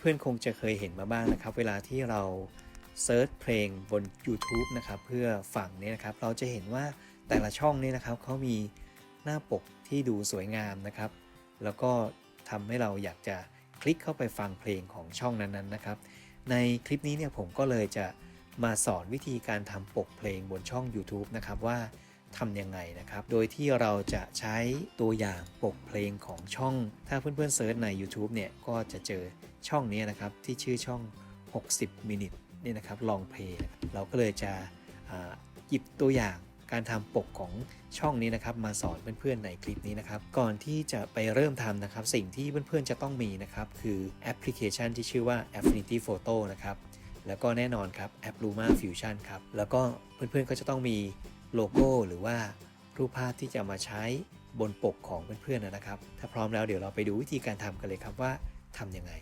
เพื่อนๆคงจะเคยเห็นมาบ้างนะครับ เวลาที่เราเซิร์ชเพลงบน YouTube นะครับเพื่อฟังเนี่ยนะครับ เราจะเห็นว่าแต่ละช่องเนี่ยนะครับเขามีหน้าปกที่ดูสวยงามนะครับ แล้วก็ทำให้เราอยากจะคลิกเข้าไปฟังเพลงของช่องนั้นๆนะครับ ในคลิปนี้เนี่ยผมก็เลยจะมาสอนวิธีการทำปกเพลงบนช่อง YouTube นะครับว่า ทำยังไงนะครับ โดยที่เราจะใช้ตัวอย่างปกเพลงของช่อง ถ้าเพื่อนๆเซิร์ชใน YouTube เนี่ย ก็จะเจอช่องนี้นะครับ ที่ชื่อช่อง 60 มินิทนี่นะครับ ลองเพลงเราก็เลยจะหยิบตัวอย่างการทำปกของช่องนี้นะครับ มาสอนเพื่อนๆในคลิปนี้นะครับ ก่อนที่จะไปเริ่มทำนะครับ สิ่งที่เพื่อนๆจะต้องมีนะครับ คือแอปพลิเคชันที่ชื่อว่า Affinity Photo นะครับแล้วก็แน่นอนครับแอป Luma Fusion ครับ แล้วก็เพื่อนๆก็จะต้องมี โลโก้หรือว่ารูปภาพที่จะมาใช้บนปกของเพื่อนๆนะครับ ถ้าพร้อมแล้วเดี๋ยวเราไปดูวิธีการทำกันเลยครับว่าทำยังไง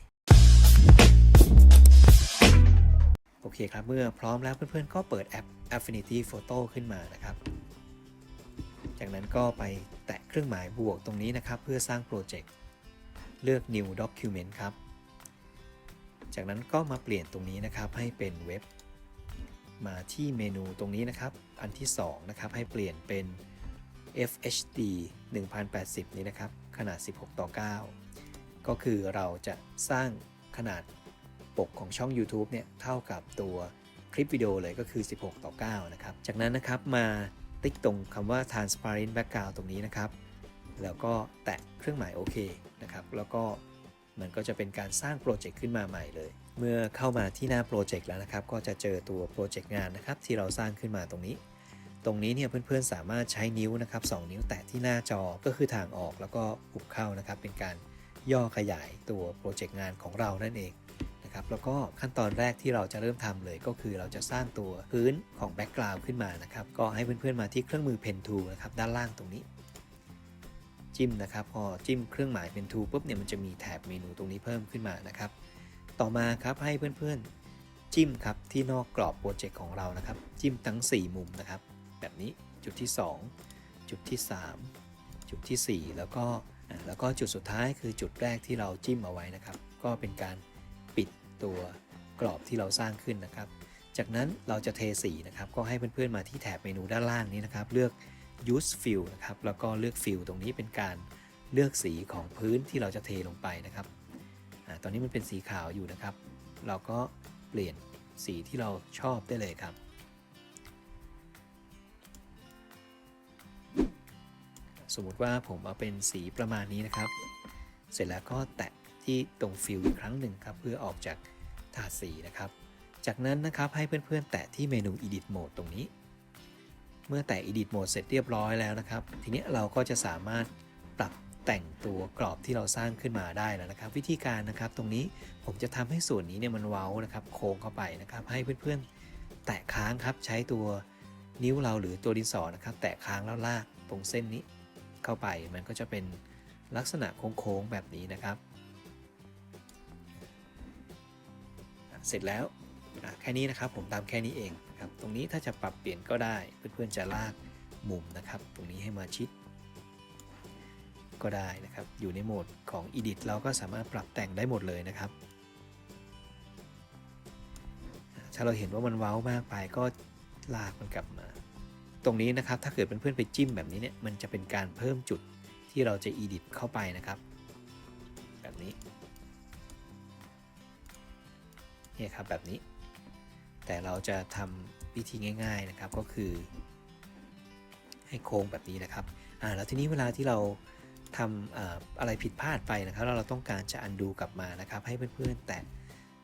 โอเคครับเมื่อพร้อมแล้วเพื่อนๆ ก็เปิดแอป Affinity Photo ขึ้นมานะครับ จากนั้นก็ไปแตะเครื่องหมายบวกตรงนี้นะครับ เพื่อสร้างโปรเจกต์เลือก New Document ครับ จากนั้นก็มาเปลี่ยนตรงนี้นะครับให้เป็นเว็บ มาที่เมนูตรงนี้นะครับ อันที่2นะครับให้เปลี่ยนเป็น FHD 1080 นี้นะครับ ขนาด 16 ต่อ 9 ก็คือเราจะสร้างขนาดปกของช่อง YouTube เนี่ยเท่ากับตัวคลิปวิดีโอเลยก็คือ 16 ต่อ 9 นะครับ จากนั้นนะครับมาติ๊กตรงคำว่า transparent background ตรงนี้นะครับ แล้วก็แตะเครื่องหมายโอเคนะครับ แล้วก็มันก็จะเป็นการสร้างโปรเจกต์ขึ้นมาใหม่เลย เมื่อเข้ามาที่หน้าโปรเจกต์แล้วนะครับ ก็จะเจอตัวโปรเจกต์งานนะครับ ที่เราสร้างขึ้นมาตรงนี้ ตรงนี้เนี่ยเพื่อนๆสามารถใช้นิ้วนะครับ2นิ้วแตะที่หน้าจอก็คือทางออกแล้วก็หุบเข้านะครับ เป็นการย่อขยายตัวโปรเจกต์งานของเรานั่นเองนะครับแล้วก็ขั้นตอนแรกที่เราจะเริ่มทำเลยก็คือเราจะสร้างตัวพื้นของแบ็กกราวด์ขึ้นมานะครับ ก็ให้เพื่อนๆมาที่เครื่องมือ Pen Tool นะครับด้านล่างตรงนี้ จิ้มนะครับ พอจิ้มเครื่องหมาย Pen Tool ปุ๊บเนี่ยมันจะมีแถบเมนูตรงนี้เพิ่มขึ้นมานะครับ ต่อมาครับให้เพื่อนๆจิ้มครับที่นอกกรอบโปรเจกต์ของเรานะครับ จิ้มทั้ง 4 มุมนะครับ แบบนี้จุดที่ 2 จุดที่ 3 จุดทีสี่ 4 แล้วก็แล้วก็จุดสุดท้ายคือจุดแรกที่เราจิ้มเอาไว้นะครับ ก็เป็นการปิดตัวกรอบที่เราสร้างขึ้นนะครับ จากนั้นเราจะเทสีนะครับ ก็ให้เพื่อนๆมาที่แถบเมนูด้านล่างนี้นะครับ เลือก use fill นะครับ แล้วก็เลือก fill ตรงนี้เป็นการเลือกสีของพื้นที่เราจะเทลงไปนะครับอตอนนี้มันเป็นสีขาวอยู่นะครับ เราก็เปลี่ยนสีที่เราชอบได้เลยครับ สมมุติว่าผมเอาเป็นสีประมาณนี้นะครับ เสร็จแล้วก็แตะที่ตรงฟิลอีกครั้งหนึ่งครับ เพื่อออกจากถาดสีนะครับ จากนั้นนะครับให้เพื่อนๆ แตะที่เมนู Edit Mode ตรงนี้ เมื่อแตะ Edit Mode เสร็จเรียบร้อยแล้วนะครับ ทีนี้เราก็จะสามารถปรับแต่งตัวกรอบที่เราสร้างขึ้นมาได้แล้วนะครับ วิธีการนะครับตรงนี้ผมจะทำให้ส่วนนี้เนี่ยมันเว้านะครับ โค้งเข้าไปนะครับ ให้เพื่อนๆ แตะค้างครับใช้ตัวนิ้วเราหรือตัวดินสอนะครับ แตะค้างแล้วลากตรงเส้นนี้ เข้าไป มันก็จะเป็นลักษณะโค้งๆแบบนี้นะครับ เสร็จแล้วแค่นี้นะครับผมตามแค่นี้เองครับตรงนี้ถ้าจะปรับเปลี่ยนก็ได้เพื่อนๆจะลากมุมนะครับ ตรงนี้ให้มาชิด ก็ได้นะครับ อยู่ในโหมดของ Edit เราก็สามารถปรับแต่งได้หมดเลยนะครับ ถ้าเราเห็นว่ามันเว้ามากไปก็ลากมันกลับมา ตรงนี้นะครับถ้าเกิดเเพื่อนๆไปจิ้มแบบนี้เนี่ยมันจะเป็นการเพิ่มจุดที่เราจะ edit เข้าไปนะครับ แบบนี้เนี่ยครับแบบนี้ แต่เราจะทำวิธีง่าย ๆนะครับก็คือ ให้โค้งแบบนี้นะครับอ่าแล้วทีนี้เวลาที่เราทำอ่าอะไรผิดพลาดไปนะครับแล้วเราต้องการจะ undo กลับมานะครับ ให้เพื่อนๆ แตะ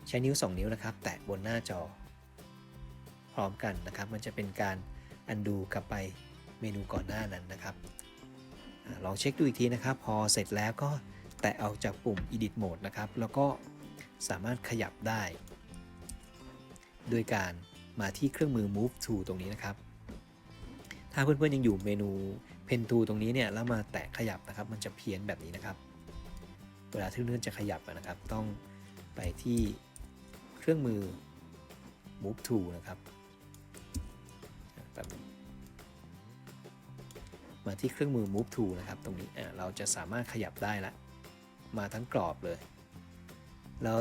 ใช้นิ้ว 2 นิ้วนะครับ แตะบนหน้าจอ พร้อมกันนะครับ มันจะเป็นการ undo กลับไปเมนูก่อนหน้านั้นนะครับอลองเช็คดูอีกทีนะครับ พอเสร็จแล้วก็แตะออกจากปุ่ม edit mode นะครับ แล้วก็สามารถขยับได้ด้วยการมาที่เครื่องมือ move to ตรงนี้นะครับ ถ้าเพื่อนๆยังอยู่เมนู pen to ตรงนี้เนี่ยแล้วมาแตะขยับนะครับ มันจะเพี้ยนแบบนี้นะครับ เวลาที่เพื่อนๆจะขยับนะครับ ต้องไปที่เครื่องมือ move to นะครับ แบบมาที่เครื่องมือ move to นะครับ ตรงนี้เราจะสามารถขยับได้ละ มาทั้งกรอบเลยแล้ว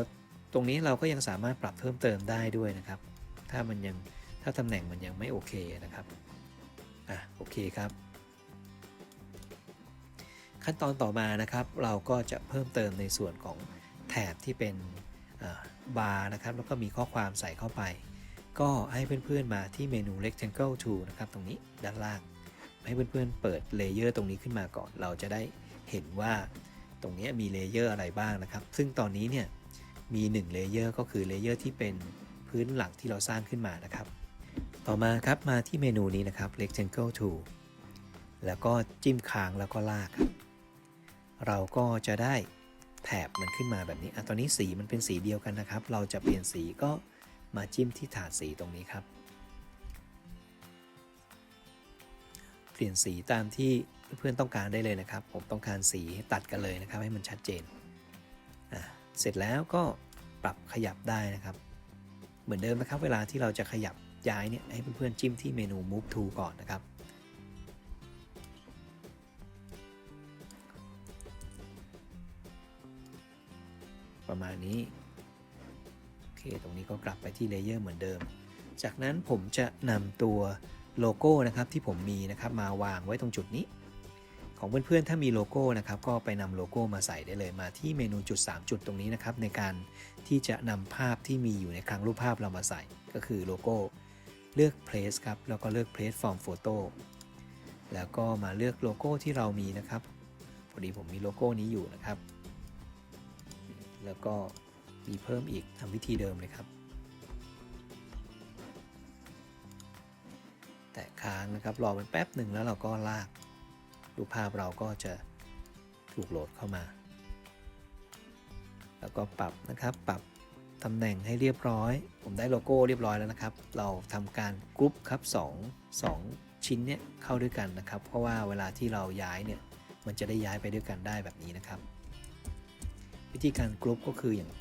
ตรงนี้เราก็ยังสามารถปรับเพิ่มเติมได้ด้วยนะครับ ถ้ามันยังถ้าตำแหน่งมันยังไม่โอเคนะครับอะโอเคครับ ขั้นตอนต่อมานะครับ เราก็จะเพิ่มเติมในส่วนของแถบที่เป็นบาร์นะครับ แล้วก็มีข้อความใส่เข้าไป ก็ให้เพื่อนๆมาที่เมนู rectangle tool นะครับตรงนี้ด้านล่าง ให้เพื่อนๆเปิดเลเยอร์ตรงนี้ขึ้นมาก่อน เราจะได้เห็นว่าตรงนี้มีเลเยอร์อะไรบ้างนะครับ ซึ่งตอนนี้เนี่ยมี1เลเยอร์ก็คือเลเยอร์ที่เป็นพื้นหลักที่เราสร้างขึ้นมานะครับ ต่อมาครับมาที่เมนูนี้นะครับ rectangle tool แล้วก็จิ้มค้างแล้วก็ลากครับเราก็จะได้แถบมันขึ้นมาแบบนี้อะตอนนี้สีมันเป็นสีเดียวกันนะครับ เราจะเปลี่ยนสีก็ มาจิ้มที่ถาดสีตรงนี้ครับ เปลี่ยนสีตามที่เพื่อนๆต้องการได้เลยนะครับ ผมต้องการสีตัดกันเลยนะครับ ให้มันชัดเจน เสร็จแล้วก็ปรับขยับได้นะครับ เหมือนเดิมนะครับ เวลาที่เราจะขยับย้ายเนี่ยให้เพื่อนๆจิ้มที่เมนู move to ก่อนนะครับประมาณนี้ ตรงนี้ก็กลับไปที่เลเยอร์เหมือนเดิม จากนั้นผมจะนำตัวโลโก้นะครับที่ผมมีนะครับมาวางไว้ตรงจุดนี้ ของเพื่อนๆถ้ามีโลโก้นะครับก็ไปนำโลโก้มาใส่ได้เลยมาที่เมนูจุด 3 จุดตรงนี้นะครับในการที่จะนำภาพที่มีอยู่ในคลังรูปภาพเรามาใส่ก็คือโลโก้ เลือก place ครับแล้วก็เลือก place from photo แล้วก็มาเลือกโลโก้ที่เรามีนะครับพอดีผมมีโลโก้นี้อยู่นะครับ แล้วก็ มีเพิ่มอีกทำวิธีเดิมเลยครับ แตะค้างนะครับรอมันแป๊บหนึ่งแล้วเราก็ลากรูปภาพเราก็จะถูกโหลดเข้ามา แล้วก็ปรับนะครับปรับตำแหน่งให้เรียบร้อย ผมได้โลโก้เรียบร้อยแล้วนะครับ เราทำการกรุ๊ปครับ2 2 ชิ้นเนี่ยเข้าด้วยกันนะครับ เพราะว่าเวลาที่เราย้ายเนี่ยมันจะได้ย้ายไปด้วยกันได้แบบนี้นะครับ วิธีการกรุ๊ปก็คืออย่าง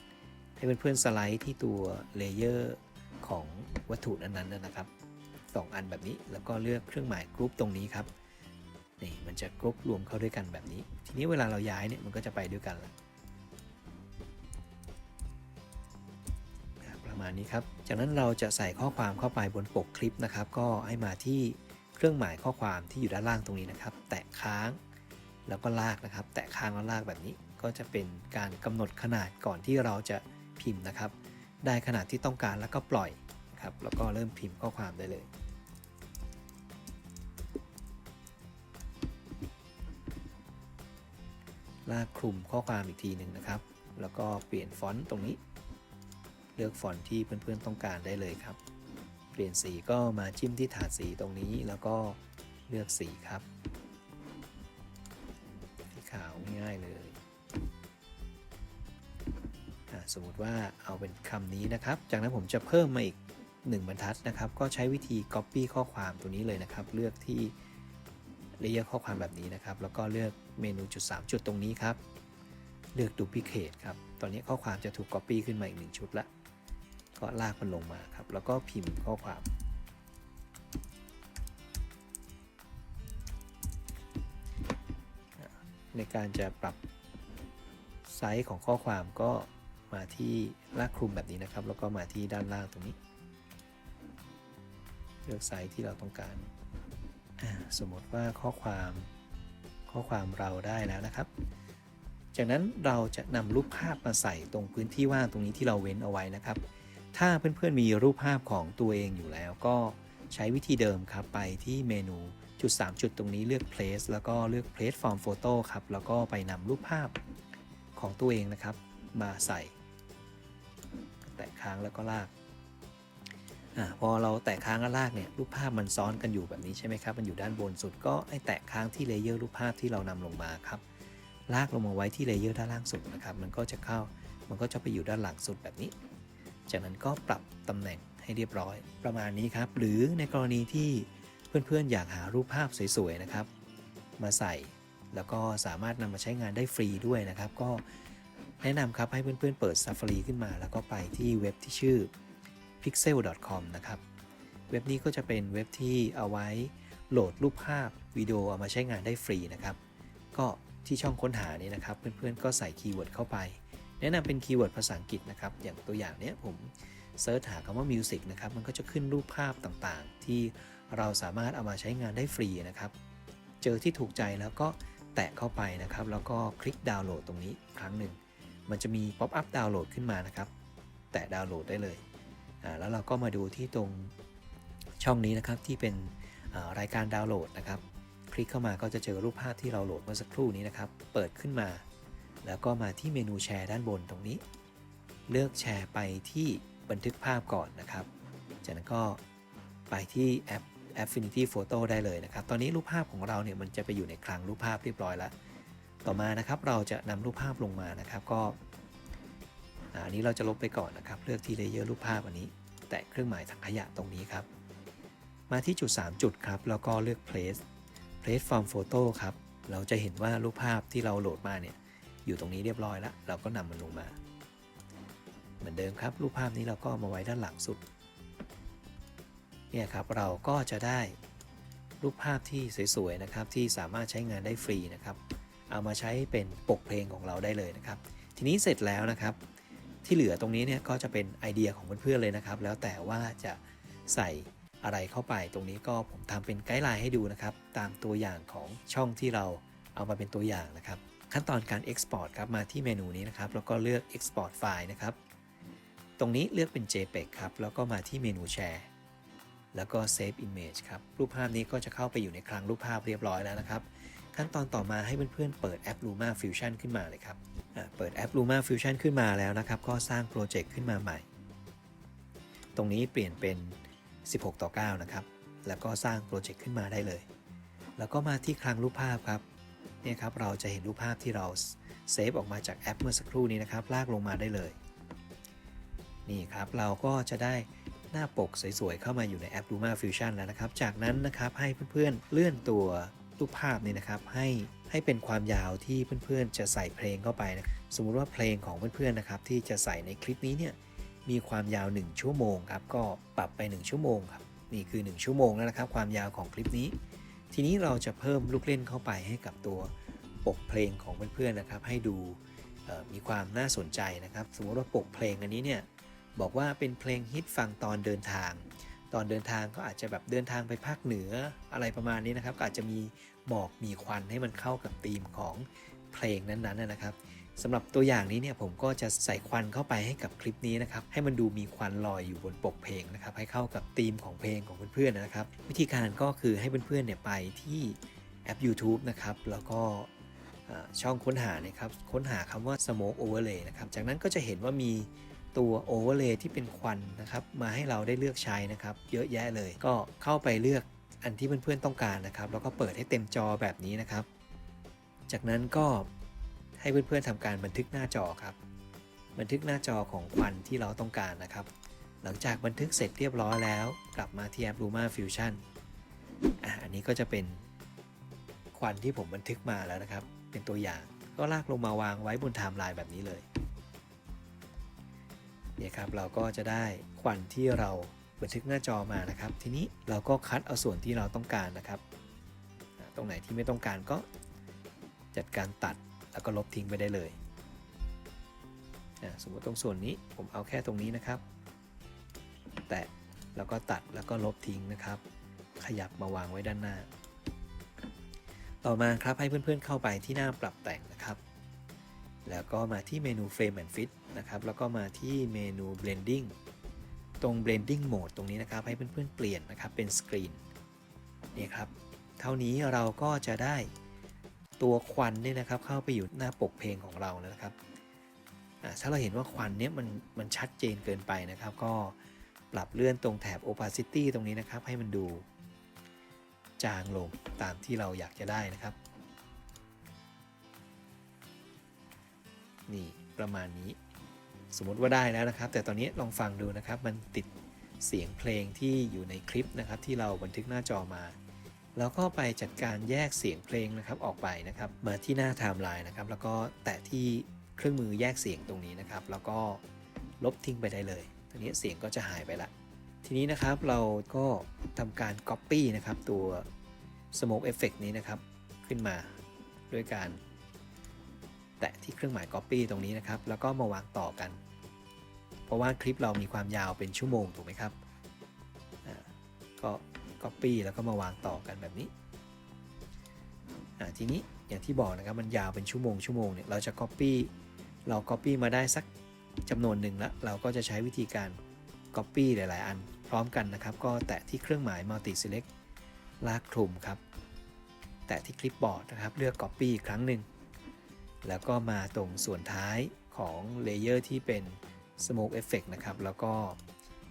ให้เพื่อนๆสไลด์ที่ตัวเลเยอร์ของวัตถุนั้นๆนะครับสองอันแบบนี้แล้วก็เลือกเครื่องหมายกรุ๊ปตรงนี้ครับนี่มันจะกรุ๊ปรวมเข้าด้วยกันแบบนี้ ทีนี้เวลาเราย้ายเนี่ยมันก็จะไปด้วยกันละประมาณนี้ครับ จากนั้นเราจะใส่ข้อความเข้าไปบนปกคลิปนะครับ ก็ให้มาที่เครื่องหมายข้อความที่อยู่ด้านล่างตรงนี้นะครับ แตะค้างแล้วก็ลากนะครับ แตะค้างแล้วลากแบบนี้ก็จะเป็นการกำหนดขนาดก่อนที่เราจะ พิมพ์นะครับ ได้ขนาดที่ต้องการแล้วก็ปล่อยนะครับ แล้วก็เริ่มพิมพ์ข้อความได้เลย ลากคลุมข้อความอีกทีหนึ่งนะครับ แล้วก็เปลี่ยนฟอนต์ตรงนี้ เลือกฟอนต์ที่เพื่อนๆต้องการได้เลยครับ เปลี่ยนสีก็มาจิ้มที่ถาดสีตรงนี้แล้วก็เลือกสีครับ สีขาวง่ายเลย สมมติว่าเอาเป็นคำนี้นะครับ จากนั้นผมจะเพิ่มมาอีก 1 บรรทัดนะครับ ก็ใช้วิธี Copy ข้อความตัวนี้เลยนะครับ เลือกที่เลเยอร์ข้อความแบบนี้นะครับ แล้วก็เลือกเมนูจุด 3 จุดตรงนี้ครับ เลือก Duplicate ครับ ตอนนี้ข้อความจะถูก Copy ขึ้นมาอีก 1 ชุดละก็ลากมันลงมาครับ แล้วก็พิมพ์ข้อความในการจะปรับไซส์ของข้อความก็ มาที่ลากคลุมแบบนี้นะครับ แล้วก็มาที่ด้านล่างตรงนี้ เลือกไซส์ที่เราต้องการ สมมติว่าข้อความข้อความเราได้แล้วนะครับ จากนั้นเราจะนำรูปภาพมาใส่ตรงพื้นที่ว่างตรงนี้ที่เราเว้นเอาไว้นะครับ ถ้าเพื่อนๆมีรูปภาพของตัวเองอยู่แล้วก็ใช้วิธีเดิมครับไปที่เมนูจุด 3 จุดตรงนี้เลือก place แล้วก็เลือก place from photo ครับ แล้วก็ไปนำรูปภาพของตัวเองนะครับ มาใส่ แตะค้างแล้วก็ลากอพอเราแตะค้างแล้วลากเนี่ยรูปภาพมันซ้อนกันอยู่แบบนี้ใช่ไหมครับ มันอยู่ด้านบนสุดก็ให้แตะค้างที่เลเยอร์รูปภาพที่เรานำลงมาครับ ลากลงมาไว้ที่เลเยอร์ด้านล่างสุดนะครับ มันก็จะเข้า มันก็จะไปอยู่ด้านหลังสุดแบบนี้ จากนั้นก็ปรับตำแหน่งให้เรียบร้อย ประมาณนี้ครับ หรือในกรณีที่เพื่อนๆอยากหารูปภาพสวยๆนะครับ มาใส่ แล้วก็สามารถนำมาใช้งานได้ฟรีด้วยนะครับ ก็ แนะนำครับให้เพื่อนๆเปิด Safari ขึ้นมา แล้วก็ไปที่เว็บที่ชื่อ pixel.com นะครับ เว็บนี้ก็จะเป็นเว็บที่เอาไว้โหลดรูปภาพวิดีโอเอามาใช้งานได้ฟรีนะครับ ก็ที่ช่องค้นหานี้นะครับ เพื่อนๆก็ใส่คีย์เวิร์ดเข้าไป แนะนำเป็นคีย์เวิร์ดภาษาอังกฤษนะครับ อย่างตัวอย่างเนี้ยผมเซิร์ชหาคำว่า Music นะครับ มันก็จะขึ้นรูปภาพต่างๆ ที่เราสามารถเอามาใช้งานได้ฟรีนะครับ เจอที่ถูกใจแล้วก็แตะเข้าไปนะครับ แล้วก็คลิกดาวน์โหลดตรงนี้ครั้งหนึ่ง มันจะมีป๊อปอัพดาวน์โหลดขึ้นมานะครับ แตะดาวน์โหลดได้เลยอ่าแล้วเราก็มาดูที่ตรงช่องนี้นะครับที่เป็นรายการดาวน์โหลดนะครับ คลิกเข้ามาก็จะเจอรูปภาพที่เราโหลดเมื่อสักครู่นี้นะครับ เปิดขึ้นมา แล้วก็มาที่เมนูแชร์ด้านบนตรงนี้ เลือกแชร์ไปที่บันทึกภาพก่อนนะครับ จากนั้นก็ไปที่แอป Affinity Photo ได้เลยนะครับ ตอนนี้รูปภาพของเราเนี่ยมันจะไปอยู่ในคลังรูปภาพเรียบร้อยแล้ว ต่อมานะครับเราจะนำรูปภาพลงมานะครับ ก็อันนี้เราจะลบไปก่อนนะครับ เลือกที่เลเยอร์รูปภาพอันนี้ แตะเครื่องหมายถังขยะตรงนี้ครับ มาที่จุด 3 จุดครับ แล้วก็เลือก place place from photo ครับ เราจะเห็นว่ารูปภาพที่เราโหลดมาเนี่ยอยู่ตรงนี้เรียบร้อยแล้ว เราก็นำมันลงมา เหมือนเดิมครับ รูปภาพนี้เราก็เอามาไว้ด้านหลังสุดเนี่ยครับเราก็จะได้รูปภาพที่สวยๆนะครับที่สามารถใช้งานได้ฟรีนะครับ เอามาใช้เป็นปกเพลงของเราได้เลยนะครับ ทีนี้เสร็จแล้วนะครับ ที่เหลือตรงนี้เนี่ยก็จะเป็นไอเดียของเพื่อนๆเลยนะครับ แล้วแต่ว่าจะใส่อะไรเข้าไปตรงนี้ก็ผมทำเป็นไกด์ไลน์ให้ดูนะครับ ตามตัวอย่างของช่องที่เราเอามาเป็นตัวอย่างนะครับ ขั้นตอนการ Export ครับมาที่เมนูนี้นะครับ แล้วก็เลือก Export ไฟล์นะครับ ตรงนี้เลือกเป็น JPEG ครับ แล้วก็มาที่เมนูแชร์แล้วก็ Save Image ครับ รูปภาพนี้ก็จะเข้าไปอยู่ในคลังรูปภาพเรียบร้อยแล้วนะครับ ขั้นตอนต่อมาให้เพื่อนๆเปิดแอป Luma Fusion ขึ้นมาเลยครับเปิดแอป Luma Fusion ขึ้นมาแล้วนะครับ ก็สร้างโปรเจกต์ขึ้นมาใหม่ ตรงนี้เปลี่ยนเป็น 16 ต่อ 9 นะครับ แล้วก็สร้างโปรเจกต์ขึ้นมาได้เลย แล้วก็มาที่คลังรูปภาพครับเนี่ยครับเราจะเห็นรูปภาพที่เราเซฟออกมาจากแอปเมื่อสักครู่นี้นะครับ ลากลงมาได้เลย นี่ครับเราก็จะได้หน้าปกสวยๆเข้ามาอยู่ในแอป Luma Fusion แล้วนะครับ จากนั้นนะครับให้เพื่อนๆเลื่อนตัว รูปภาพนี่นะครับให้ให้เป็นความยาวที่เพื่อนๆ จะใส่เพลงเข้าไปนะสมมุติว่าเพลงของเพื่อนๆนะครับที่จะใส่ในคลิปนี้เนี่ยมีความยาว 1 ชั่วโมงครับก็ปรับไป 1 ชั่วโมงครับนี่คือ 1 ชั่วโมงแล้วนะครับ ความยาวของคลิปนี้ ทีนี้เราจะเพิ่มลูกเล่นเข้าไปให้กับตัวปกเพลงของเพื่อนๆนะครับ ให้ดูมีความน่าสนใจนะครับ สมมติว่าปกเพลงอันนี้เนี่ยบอกว่าเป็นเพลงฮิตฟังตอนเดินทาง ตอนเดินทางก็อาจจะแบบเดินทางไปภาคเหนืออะไรประมาณนี้นะครับก็อาจจะมีหมอกมีควันให้มันเข้ากับธีมของเพลงนั้นๆนะครับสำหรับตัวอย่างนี้เนี่ยผมก็จะใส่ควันเข้าไปให้กับคลิปนี้นะครับให้มันดูมีควันลอยอยู่บนปกเพลงนะครับให้เข้ากับธีมของเพลงของเพื่อนๆนะครับ วิธีการก็คือให้เพื่อนๆเนี่ยไปที่แอป YouTube นะครับแล้วก็ช่องค้นหานะครับค้นหาคำว่า smoke overlay นะครับจากนั้นก็จะเห็นว่ามี ตัว overlay ที่เป็นควันนะครับมาให้เราได้เลือกใช้นะครับเยอะแยะเลย ก็เข้าไปเลือกอันที่เพื่อนๆต้องการนะครับแล้วก็เปิดให้เต็มจอแบบนี้นะครับ จากนั้นก็ให้เพื่อนๆทำการบันทึกหน้าจอครับบันทึกหน้าจอของควันที่เราต้องการนะครับ หลังจากบันทึกเสร็จเรียบร้อยแล้ว กลับมาที่แอป Luma Fusion อะอันนี้ก็จะเป็นควันที่ผมบันทึกมาแล้วนะครับ เป็นตัวอย่างก็ลากลงมาวางไว้บนไทม์ไลน์แบบนี้เลย เนี่ยครับเราก็จะได้ควันที่เราบันทึกหน้าจอมานะครับ ทีนี้เราก็คัดเอาส่วนที่เราต้องการนะครับ ตรงไหนที่ไม่ต้องการก็จัดการตัดแล้วก็ลบทิ้งไปได้เลยสมมติตรงส่วนนี้ผมเอาแค่ตรงนี้นะครับ แตะแล้วก็ตัดแล้วก็ลบทิ้งนะครับ ขยับมาวางไว้ด้านหน้า ต่อมาครับให้เพื่อนๆเข้าไปที่หน้าปรับแต่งนะครับ แล้วก็มาที่เมนู Frame and Fit นะครับ แล้วก็มาที่เมนู Blending ตรง Blending Mode ตรงนี้นะครับ ให้เพื่อนๆเปลี่ยนนะครับ เป็นสกรีนนี่ครับ เท่านี้เราก็จะได้ตัวควันเนี่ยนะครับ เข้าไปอยู่หน้าปกเพลงของเราแล้วนะครับ ถ้าเราเห็นว่าควันเนี้ยมันมันชัดเจนเกินไปนะครับ ก็ปรับเลื่อนตรงแถบ Opacity ตรงนี้นะครับ ให้มันดูจางลงตามที่เราอยากจะได้นะครับ นี่ประมาณนี้ สมมติว่าได้แล้วนะครับ แต่ตอนนี้ลองฟังดูนะครับ มันติดเสียงเพลงที่อยู่ในคลิปนะครับ ที่เราบันทึกหน้าจอมา แล้วก็ไปจัดการแยกเสียงเพลงนะครับออกไปนะครับ มาที่หน้าไทม์ไลน์นะครับ แล้วก็แตะที่เครื่องมือแยกเสียงตรงนี้นะครับ แล้วก็ลบทิ้งไปได้เลยทีนี้เสียงก็จะหายไปละ ทีนี้นะครับเราก็ทำการ Copy นะครับตัว Smoke Effect นี้นะครับขึ้นมาด้วยการ ตะที่เครื่องหมาย Copy ตรงนี้นะครับ แล้วก็มาวางต่อกัน เพราะว่าคลิปเรามีความยาวเป็นชั่วโมงถูกไหมครับก็ Copy แล้วก็มาวางต่อกันแบบนี้ทีนี้อย่างที่บอกนะครับมันยาวเป็นชั่วโมงชั่วโมงเนี่ยเราจะ Copy เรา Copy มาได้สักจำนวนหนึ่งแล้วเราก็จะใช้วิธีการ Copy หลาย ๆ อัน พร้อมกันนะครับ ก็แตะที่เครื่องหมาย Multi Select ลากคลุมครับ แตะที่คลิปบอร์ดนะครับ เลือก Copy อีกครั้งหนึ่ง แล้วก็มาตรงส่วนท้ายของเลเยอร์ที่เป็น Smoke Effect นะครับ แล้วก็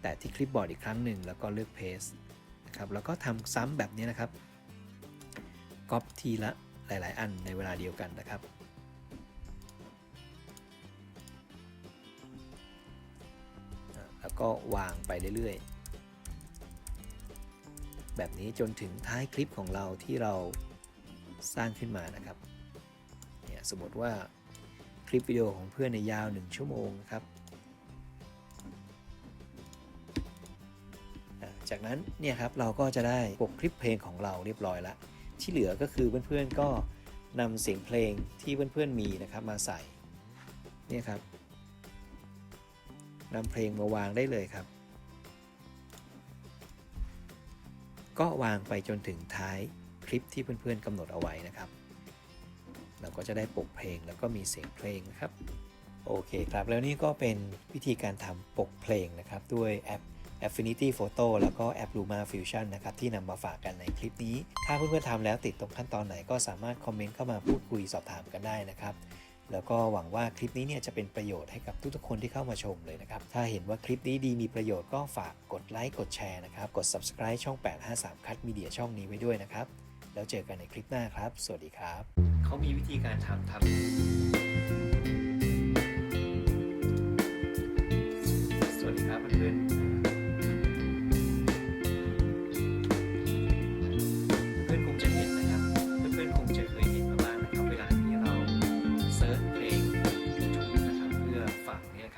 แตะที่คลิปบอร์ดอีกครั้งหนึ่ง แล้วก็เลือก Paste นะครับ แล้วก็ทำซ้ำแบบนี้นะครับก๊อปทีละหลาย ๆ อันในเวลาเดียวกันนะครับ แล้วก็วางไปเรื่อย ๆ แบบนี้จนถึงท้ายคลิปของเราที่เราสร้างขึ้นมานะครับ สมมติว่าคลิปวิดีโอของเพื่อนในยาว 1 ชั่วโมงนะครับจากนั้นเนี่ยครับเราก็จะได้ปกคลิปเพลงของเราเรียบร้อยแล้วที่เหลือก็คือเพื่อนๆก็นำเสียงเพลงที่เพื่อนๆมีนะครับมาใส่เนี่ยครับนำเพลงมาวางได้เลยครับ ก็วางไปจนถึงท้ายคลิปที่เพื่อนๆกำหนดเอาไว้นะครับ ก็จะได้ปกเพลงแล้วก็มีเสียงเพลงนะครับ โอเคครับ แล้วนี่ก็เป็นวิธีการทำปกเพลงนะครับ ด้วยแอป Affinity Photo แล้วก็แอป Luma Fusion นะครับ ที่นำมาฝากกันในคลิปนี้ ถ้าเพื่อนๆทำแล้วติดตรงขั้นตอนไหนก็สามารถคอมเมนต์เข้ามาพูดคุยสอบถามกันได้นะครับแล้วก็หวังว่าคลิปนี้เนี่ยจะเป็นประโยชน์ให้กับทุกๆคนที่เข้ามาชมเลยนะครับ ถ้าเห็นว่าคลิปนี้ดีมีประโยชน์ก็ฝากกดไลค์กดแชร์นะครับ กด subscribe ช่อง 853 คัดมีเดียช่องนี้ไว้ด้วยนะครับ แล้วเจอกันในคลิปหน้าครับ สวัสดีครับ เขามีวิธีการทำทำ